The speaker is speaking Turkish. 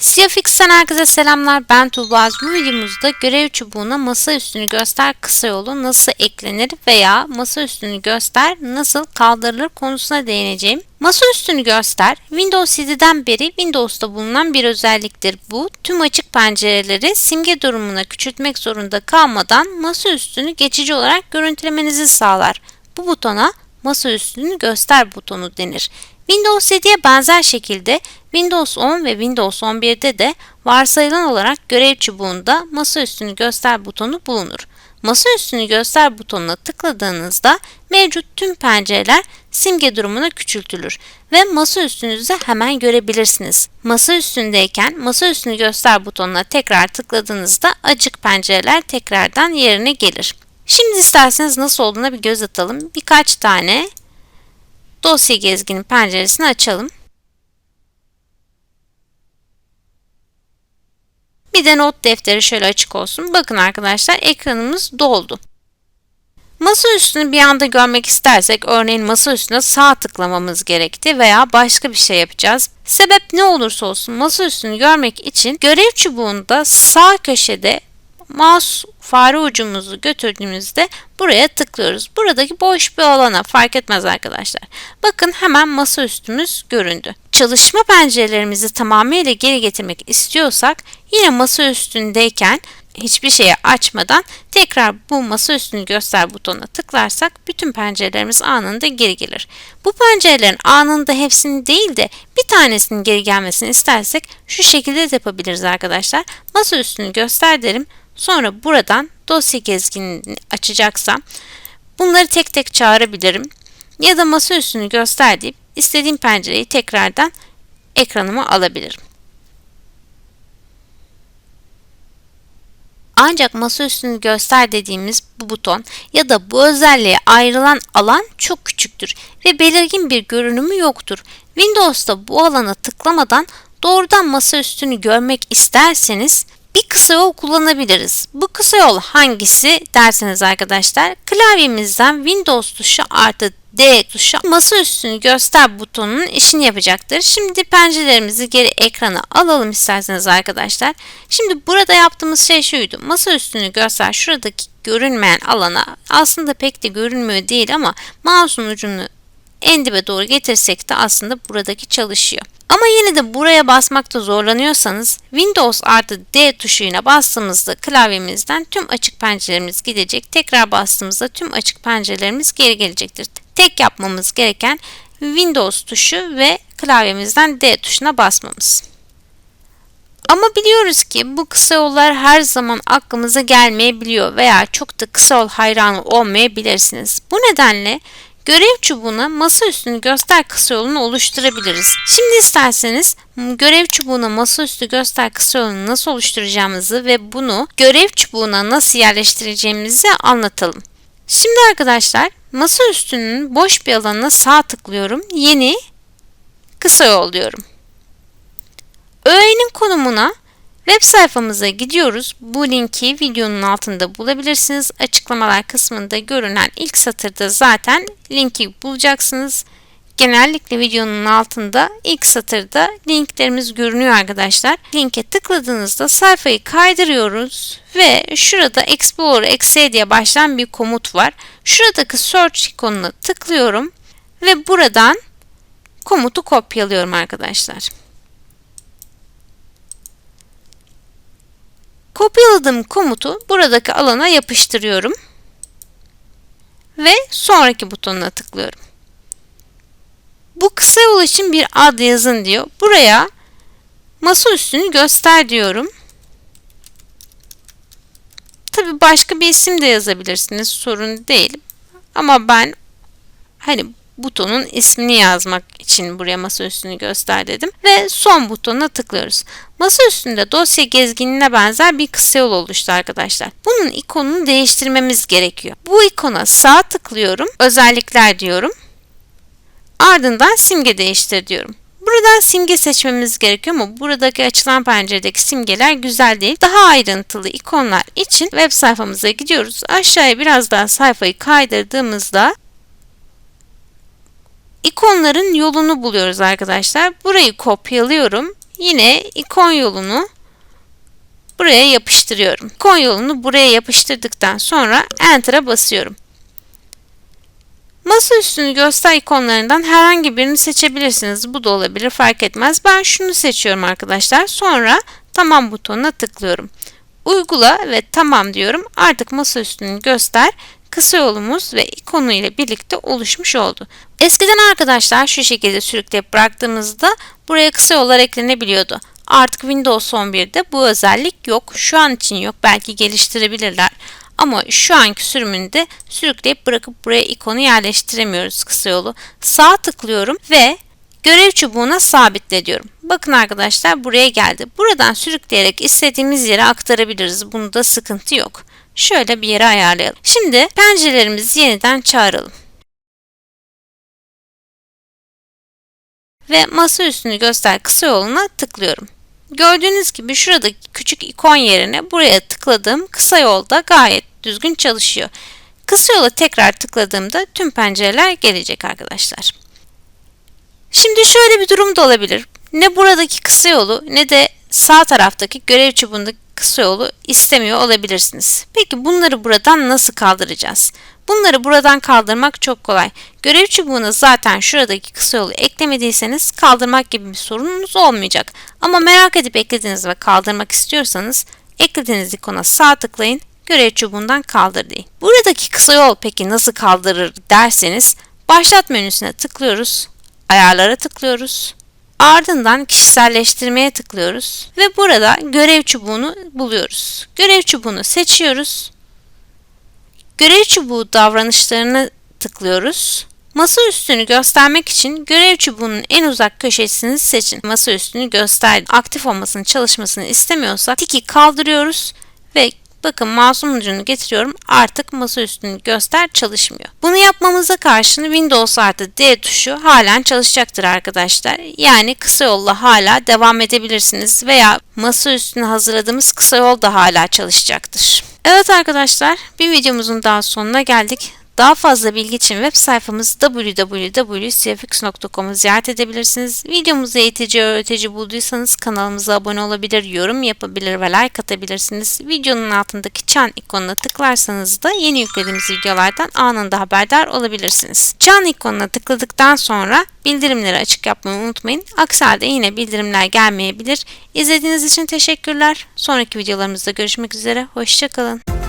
Siyafix'ten herkese selamlar. Ben Tuğba. Bu videomuzda görev çubuğuna masa üstünü göster kısa yolu nasıl eklenir veya masa üstünü göster nasıl kaldırılır konusuna değineceğim. Masa üstünü göster, Windows 7'den beri Windows'ta bulunan bir özelliktir. Bu, tüm açık pencereleri simge durumuna küçültmek zorunda kalmadan masa üstünü geçici olarak görüntülemenizi sağlar. Bu butona masa üstünü göster butonu denir. Windows 7'ye benzer şekilde Windows 10 ve Windows 11'de de varsayılan olarak görev çubuğunda masa üstünü göster butonu bulunur. Masa üstünü göster butonuna tıkladığınızda mevcut tüm pencereler simge durumuna küçültülür ve masa üstünüzü hemen görebilirsiniz. Masa üstündeyken masa üstünü göster butonuna tekrar tıkladığınızda açık pencereler tekrardan yerine gelir. Şimdi isterseniz nasıl olduğuna bir göz atalım. Birkaç tane dosya gezginin penceresini açalım. Bir de not defteri şöyle açık olsun. Bakın arkadaşlar ekranımız doldu. Masa üstünü bir anda görmek istersek örneğin masa üstüne sağ tıklamamız gerekti veya başka bir şey yapacağız. Sebep ne olursa olsun masa üstünü görmek için görev çubuğunda sağ köşede mouse fare ucumuzu götürdüğümüzde buraya tıklıyoruz. Buradaki boş bir alana fark etmez arkadaşlar. Bakın hemen masa üstümüz göründü. Çalışma pencerelerimizi tamamıyla geri getirmek istiyorsak yine masa üstündeyken hiçbir şeyi açmadan tekrar bu masa üstünü göster butonuna tıklarsak bütün pencerelerimiz anında geri gelir. Bu pencerelerin anında hepsini değil de bir tanesinin geri gelmesini istersek şu şekilde de yapabiliriz arkadaşlar. Masa üstünü göster derim. Sonra buradan dosya gezginini açacaksam bunları tek tek çağırabilirim. Ya da masa üstünü göster deyip istediğim pencereyi tekrardan ekranıma alabilirim. Ancak masa üstünü göster dediğimiz bu buton ya da bu özelliğe ayrılan alan çok küçüktür ve belirgin bir görünümü yoktur. Windows'ta bu alana tıklamadan doğrudan masa üstünü görmek isterseniz bir kısa yol kullanabiliriz. Bu kısa yol hangisi derseniz arkadaşlar klavyemizden Windows tuşu artı D tuşu masa üstünü göster butonunun işini yapacaktır. Şimdi pencerelerimizi geri ekrana alalım isterseniz arkadaşlar. Şimdi burada yaptığımız şey şuydu. Masa üstünü göster şuradaki görünmeyen alana aslında pek de görünmüyor değil ama mouse'un ucunu en dibe doğru getirsek de aslında buradaki çalışıyor. Ama yine de buraya basmakta zorlanıyorsanız Windows artı D tuşuyla bastığımızda klavyemizden tüm açık pencerelerimiz gidecek. Tekrar bastığımızda tüm açık pencerelerimiz geri gelecektir. Tek yapmamız gereken Windows tuşu ve klavyemizden D tuşuna basmamız. Ama biliyoruz ki bu kısa yollar her zaman aklımıza gelmeyebiliyor veya çok da kısa yol hayranı olmayabilirsiniz. Bu nedenle Görev çubuğuna masa üstünü göster kısa yolunu oluşturabiliriz. Şimdi isterseniz görev çubuğuna masaüstü göster kısa yolunu nasıl oluşturacağımızı ve bunu görev çubuğuna nasıl yerleştireceğimizi anlatalım. Şimdi arkadaşlar masa üstünün boş bir alanına sağ tıklıyorum. Yeni kısa yol diyorum. Öğenin konumuna Web sayfamıza gidiyoruz. Bu linki videonun altında bulabilirsiniz. Açıklamalar kısmında görünen ilk satırda zaten linki bulacaksınız. Genellikle videonun altında ilk satırda linklerimiz görünüyor arkadaşlar. Linke tıkladığınızda sayfayı kaydırıyoruz ve şurada Explorer exe diye başlayan bir komut var. Şuradaki search ikonuna tıklıyorum ve buradan komutu kopyalıyorum arkadaşlar. Kopyaladığım komutu buradaki alana yapıştırıyorum. Ve sonraki butonuna tıklıyorum. Bu kısa yol için bir ad yazın diyor. Buraya masa üstünü göster diyorum. Tabi başka bir isim de yazabilirsiniz. Sorun değil. Ama ben hani butonun ismini yazmak için buraya masa üstünü göster dedim ve son butonuna tıklıyoruz. Masa üstünde dosya gezginine benzer bir kısa yol oluştu arkadaşlar. Bunun ikonunu değiştirmemiz gerekiyor. Bu ikona sağ tıklıyorum, özellikler diyorum. Ardından simge değiştir diyorum. Buradan simge seçmemiz gerekiyor ama buradaki açılan penceredeki simgeler güzel değil. Daha ayrıntılı ikonlar için web sayfamıza gidiyoruz. Aşağıya biraz daha sayfayı kaydırdığımızda ikonların yolunu buluyoruz arkadaşlar. Burayı kopyalıyorum. yine ikon yolunu buraya yapıştırıyorum. İkon yolunu buraya yapıştırdıktan sonra Enter'a basıyorum. Masa üstünü göster ikonlarından herhangi birini seçebilirsiniz. Bu da olabilir fark etmez. Ben şunu seçiyorum arkadaşlar. Sonra tamam butonuna tıklıyorum. Uygula ve tamam diyorum. Artık masa üstünü göster kısa yolumuz ve ikonu ile birlikte oluşmuş oldu. Eskiden arkadaşlar şu şekilde sürükleyip bıraktığımızda buraya kısa yollar eklenebiliyordu. Artık Windows 11'de bu özellik yok. Şu an için yok. Belki geliştirebilirler. Ama şu anki sürümünde sürükleyip bırakıp buraya ikonu yerleştiremiyoruz kısa yolu. Sağ tıklıyorum ve görev çubuğuna sabitle diyorum. Bakın arkadaşlar buraya geldi. Buradan sürükleyerek istediğimiz yere aktarabiliriz. Bunda sıkıntı yok. Şöyle bir yere ayarlayalım. Şimdi pencerelerimizi yeniden çağıralım. Ve masa üstünü göster kısa yoluna tıklıyorum. Gördüğünüz gibi şuradaki küçük ikon yerine buraya tıkladığım kısa yolda gayet düzgün çalışıyor. Kısa yola tekrar tıkladığımda tüm pencereler gelecek arkadaşlar. Şimdi şöyle bir durum da olabilir. Ne buradaki kısa yolu ne de sağ taraftaki görev çubuğundaki kısa yolu istemiyor olabilirsiniz. Peki bunları buradan nasıl kaldıracağız? Bunları buradan kaldırmak çok kolay. Görev çubuğuna zaten şuradaki kısa yolu eklemediyseniz kaldırmak gibi bir sorununuz olmayacak. Ama merak edip eklediniz ve kaldırmak istiyorsanız eklediğiniz ikona sağ tıklayın, görev çubuğundan kaldır deyin. Buradaki kısa yol peki nasıl kaldırır derseniz başlat menüsüne tıklıyoruz, ayarlara tıklıyoruz, Ardından kişiselleştirmeye tıklıyoruz ve burada görev çubuğunu buluyoruz. Görev çubuğunu seçiyoruz. Görev çubuğu davranışlarını tıklıyoruz. Masa üstünü göstermek için görev çubuğunun en uzak köşesini seçin. Masa üstünü göster. Aktif olmasını, çalışmasını istemiyorsak tiki kaldırıyoruz ve Bakın mouse'un ucunu getiriyorum artık masa üstünü göster çalışmıyor. Bunu yapmamıza karşın Windows artı D tuşu halen çalışacaktır arkadaşlar. Yani kısa yolla hala devam edebilirsiniz veya masa üstüne hazırladığımız kısa yol da hala çalışacaktır. Evet arkadaşlar bir videomuzun daha sonuna geldik. Daha fazla bilgi için web sayfamız www.cfx.com'u ziyaret edebilirsiniz. Videomuzu eğitici öğretici bulduysanız kanalımıza abone olabilir, yorum yapabilir ve like atabilirsiniz. Videonun altındaki çan ikonuna tıklarsanız da yeni yüklediğimiz videolardan anında haberdar olabilirsiniz. Çan ikonuna tıkladıktan sonra bildirimleri açık yapmayı unutmayın. Aksi halde yine bildirimler gelmeyebilir. İzlediğiniz için teşekkürler. Sonraki videolarımızda görüşmek üzere. Hoşçakalın.